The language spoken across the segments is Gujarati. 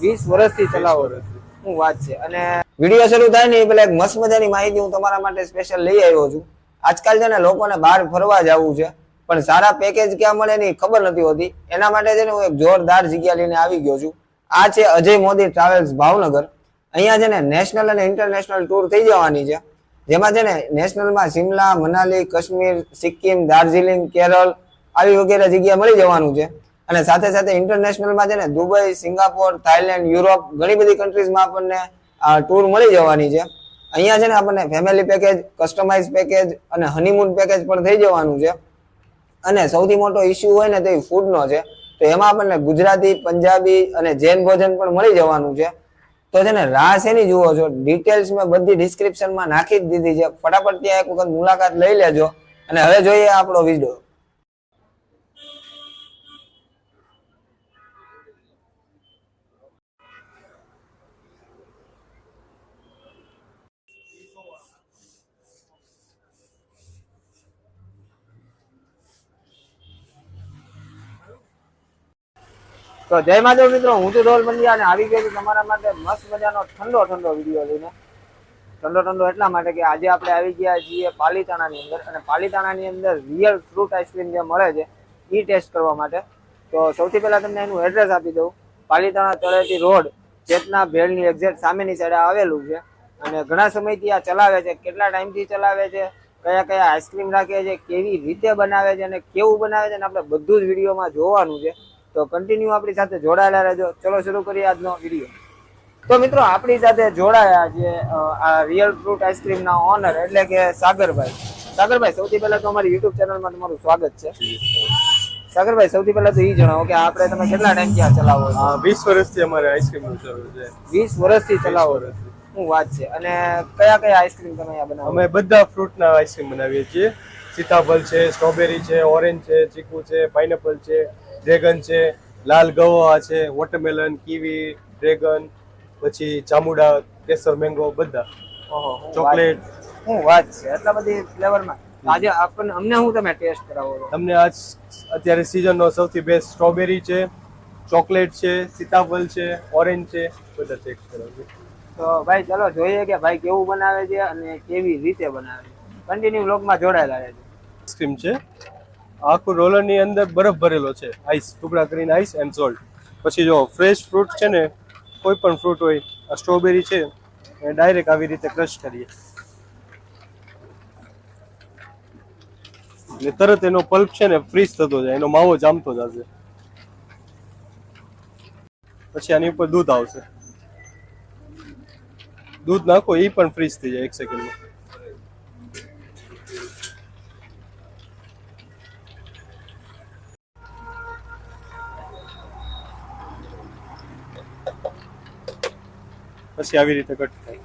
વીસ વર્ષથી ચલાવો. શું વાત છે. અને વીડિયો શરૂ થાય ને એ પેલા એક મસ્ત મજાની માહિતી હું તમારા માટે સ્પેશિયલ લઈ આવ્યો છું. આજકાલ છે ને લોકોને બહાર ફરવા જવું છે પણ સારા પેકેજ ક્યાં મળે એની ખબર નથી હોતી. એના માટે છે ને હું એક જોરદાર જગ્યા લઈને આવી ગયો છું. આ છે અજય મોદી ટ્રાવેલ્સ ભાવનગર. અહીંયા છે ને નેશનલ અને ઇન્ટરનેશનલ ટૂર થઈ જવાની છે. જેમાં છે ને નેશનલમાં શિમલા મનાલી કાશ્મીર સિક્કિમ દાર્જિલિંગ કેરળ આવી વગેરે જગ્યા મળી જવાનું છે. અને સાથે સાથે ઇન્ટરનેશનલમાં છે ને દુબઈ, સિંગાપોર થાઈલેન્ડ યુરોપ ઘણી બધી કન્ટ્રીઝમાં આપણને ટૂર મળી જવાની છે. અહીંયા છે ને આપણને ફેમિલી પેકેજ કસ્ટમાઇઝ પેકેજ અને હનીમૂન પેકેજ પણ થઈ જવાનું છે. અને સૌથી મોટો ઇસ્યુ હોય ને તે ફૂડનો છે. તો એમાં આપણને ગુજરાતી, પંજાબી અને જૈન ભોજન પણ મળી જવાનું છે. તો છે ને રાહ શેની જુઓ છો? ડિટેલ્સ મેં બધી ડિસ્ક્રિપ્શનમાં નાખી જ દીધી છે. ફટાફટ ત્યાં એક વખત મુલાકાત લઈ લેજો. અને હવે જોઈએ આપણો વીડિયો. તો જય માધવ મિત્રો, હું તો ઢોલ બંધિયા અને આવી ગયો છું તમારા માટે મસ્ત મજાનો ઠંડો ઠંડો વીડિયો લઈને. ઠંડો ઠંડો એટલા માટે કે આજે આપણે આવી ગયા છીએ પાલીતાણાની અંદર અને પાલીતાણાની અંદર રિયલ ફ્રૂટ આઈસ્ક્રીમ જે મળે છે એ ટેસ્ટ કરવા માટે. તો સૌથી પહેલા તમને એનું એડ્રેસ આપી દઉં. પાલીતાણા તળેટી રોડ ચેતના ભેળની એક્ઝેક્ટ સામેની સાઈડે આવેલું છે. અને ઘણા સમયથી આ ચલાવે છે. કેટલા ટાઈમથી ચલાવે છે? કયા કયા આઈસ્ક્રીમ રાખે છે? કેવી રીતે બનાવે છે? અને કેવું બનાવે છે? અને આપણે બધું જ વિડીયોમાં જોવાનું છે. તો કન્ટિન્યુ આપણી સાથે જોડાયેલા રહેજો. ચલો શરૂ કરીએ આજનો વીડિયો તો મિત્રો આપણી સાથે જોડાયા છે આ રિયલ ફ્રૂટ આઈસ્ક્રીમના ઓનર એટલે કે સાગરભાઈ. સાગરભાઈ સૌથી પહેલા તો અમારી યુટ્યુબ ચેનલમાં તમારું સ્વાગત છે. સાગરભાઈ સૌથી પહેલા તો એ જણાવો કે આપણે તમે કેટલા ટાઈમ ક્યાં ચલાવો છો? વીસ વર્ષથી અમારે આઈસ્ક્રીમનું છે. વીસ વર્ષથી ચલાવો શું વાત છે? અને કયા કયા આઈસ્ક્રીમ તમે અહીંયા બનાવો? અમે બધા ફ્રૂટના આઈસ્ક્રીમ બનાવીએ છીએ. સીતાફળ છે સ્ટ્રોબેરી છે ઓરેન્જ છે ચીકુ છે પાઇનેપલ છે. ડ્રેગન છે લાલ ગવા છે વોટરમેલન કીવી ડ્રેગન પછી ચામુડા કેસર મેંગો બધા. ચોકલેટ. શું વાત છે એટલા બધી ફ્લેવરમાં આજે આપણને અમને હું તમે ટેસ્ટ કરાવો તમને આજ અત્યારે સિઝનનો સૌથી બેસ્ટ સ્ટ્રોબેરી છે ચોકલેટ છે સીતાફળ છે ઓરેન્જ છે બધા ટેસ્ટ કરાવજો તો ભાઈ ચલો જોઈએ કે ભાઈ કેવું બનાવે છે અને કેવી રીતે બનાવે છે. કન્ટિન્યુ બ્લોગમાં જોડાયેલા રહેજો. આઈસ્ક્રીમ છે. આખું રોલરની અંદર બરફ ભરેલો છે આઈસ ટુકડા કરીને આઈસ એન્ડ સોલ્ટ પછી જો ફ્રેશ ફ્રૂટ છે ને, કોઈ પણ ફ્રૂટ હોય, આ સ્ટ્રોબેરી છે એ ડાયરેક્ટ આવી રીતે ક્રશ કરીએ. એટલે તરત એનો પલ્પ છે ને ફ્રીઝ થતો જાય, એનો માવો જામતો જશે પછી આની ઉપર દૂધ આવશે. દૂધ નાખો એ પણ ફ્રીઝ થઈ જાય એક સેકન્ડમાં પછી આવી રીતે કટ થાય.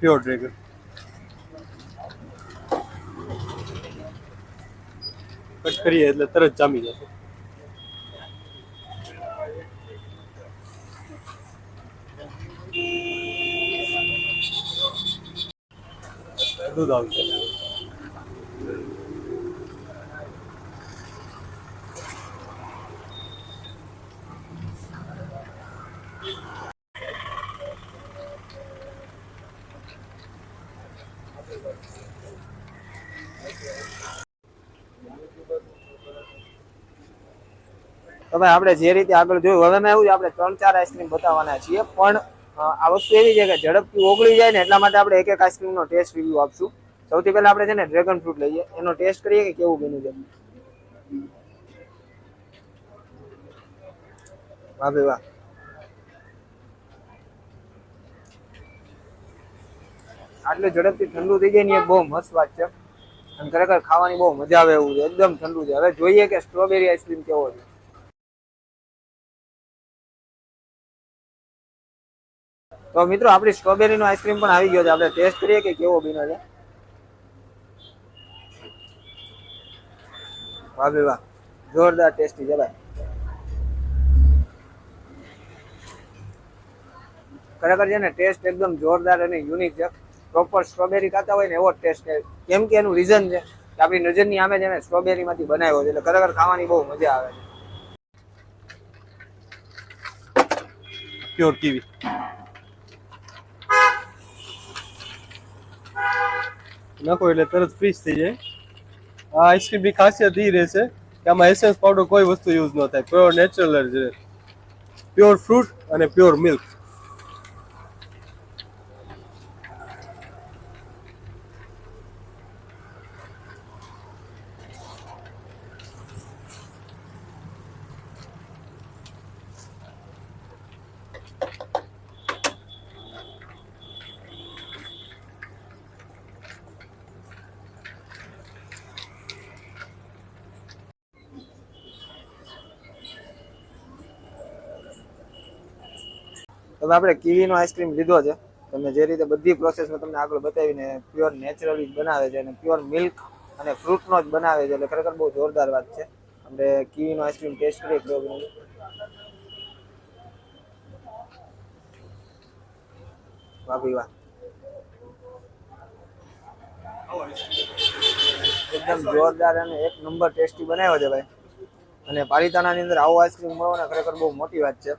પ્યોર ડ્રેગન કટ કરીએ એટલે તરત જામી જશે. દૂધ આવશે. તો ભાઈ, આપણે જે રીતે આગળ જોયું, હવે મેં એવું આપણે ત્રણ ચાર આઈસ્ક્રીમ બતાવવાના છીએ. પણ આ વસ્તુ એવી છે કે ઝડપથી ઓગળી જાય ને એટલા માટે આપણે એક એક આઈસ્ક્રીમનો ટેસ્ટ રિવ્યુ આપશું. સૌથી પહેલા આપણે છે ને ડ્રેગન ફ્રૂટ લઈએ. એનો ટેસ્ટ કરીએ કે કેવું બન્યું છે? વાહ ભાઈ આટલું ઝડપથી ઠંડુ થઈ જાય ને એક બહુ મસ્ત વાત છે. અને ખરેખર ખાવાની બહુ મજા આવે એવું છે. એકદમ ઠંડુ છે. હવે જોઈએ કે સ્ટ્રોબેરી આઈસ્ક્રીમ કેવો છે. તો મિત્રો, આપણી સ્ટ્રોબેરી નો આઈસ્ક્રીમ પણ આવી ગયો છે. આપણે ટેસ્ટ કરીએ કે કેવો બીનો છે. વાહ ભાઈ વાહ. જોરદાર ટેસ્ટી છે ભાઈ. ખરેખર છે ને ટેસ્ટ એકદમ જોરદાર અને યુનિક છે. પ્રોપર સ્ટ્રોબેરી ખાતા હોય ને, એવો ટેસ્ટ કેમ કે એનું રીઝન છે કે આપણી નજરની આમે છે ને સ્ટ્રોબેરી માંથી બનાવ્યો છે. એટલે ખરેખર ખાવાની બહુ મજા આવે છે. પ્યોર કીવી નાખો એટલે તરત ફ્રીજ થઈ જાય. આ આઈસ્ક્રીમની ખાસિયત એ રહેશે કે આમાં એસેન્સ પાવડર કોઈ વસ્તુ યુઝ ન થાય. પ્યોર નેચરલ જ પ્યોર ફ્રૂટ અને પ્યોર મિલ્ક હવે આપણે કીવીનો આઈસ્ક્રીમ લીધો છે. તમે જે રીતે બધી પ્રોસેસમાં તમને આગળ બતાવીને પ્યોર નેચરલી જ બનાવે છે અને પ્યોર મિલ્ક અને ફ્રૂટનો જ બનાવે છે એટલે ખરેખર બહુ જોરદાર વાત છે. આપણે કીવીનો આઈસ્ક્રીમ ટેસ્ટ કરીએ કેવો વાહ એકદમ જોરદાર અને એક નંબર ટેસ્ટી બનાવ્યો છે ભાઈ. અને પાલિતાણાની અંદર આવો આઈસ્ક્રીમ મળવાનો ખરેખર બહુ મોટી વાત છે.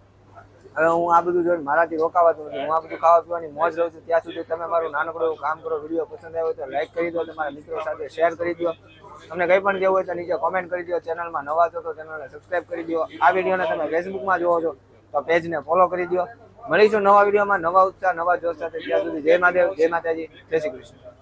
હવે હું આ બધું જોઈને મારાથી રોકાવાતું નથી હું આ બધું ખાવા પીવાની મોજ રહું છું. ત્યાં સુધી તમે મારું નાનકડું એવું કામ કરો, વીડિયો પસંદ આવ્યો તો લાઈક કરી દો તમારા મિત્રો સાથે શેર કરી દો. તમને કંઈ પણ જેવું હોય તો નીચે કોમેન્ટ કરી દો. ચેનલમાં નવા છો તો ચેનલને સબસ્ક્રાઈબ કરી દો. આ વિડીયોને તમે ફેસબુકમાં જોવો છો તો પેજને ફોલો કરી દો. મળીશું નવા વિડીયોમાં. નવા ઉત્સાહ, નવા જોશ સાથે. ત્યાં સુધી જય મહાદેવ, જય માતાજી, જય શ્રી કૃષ્ણ.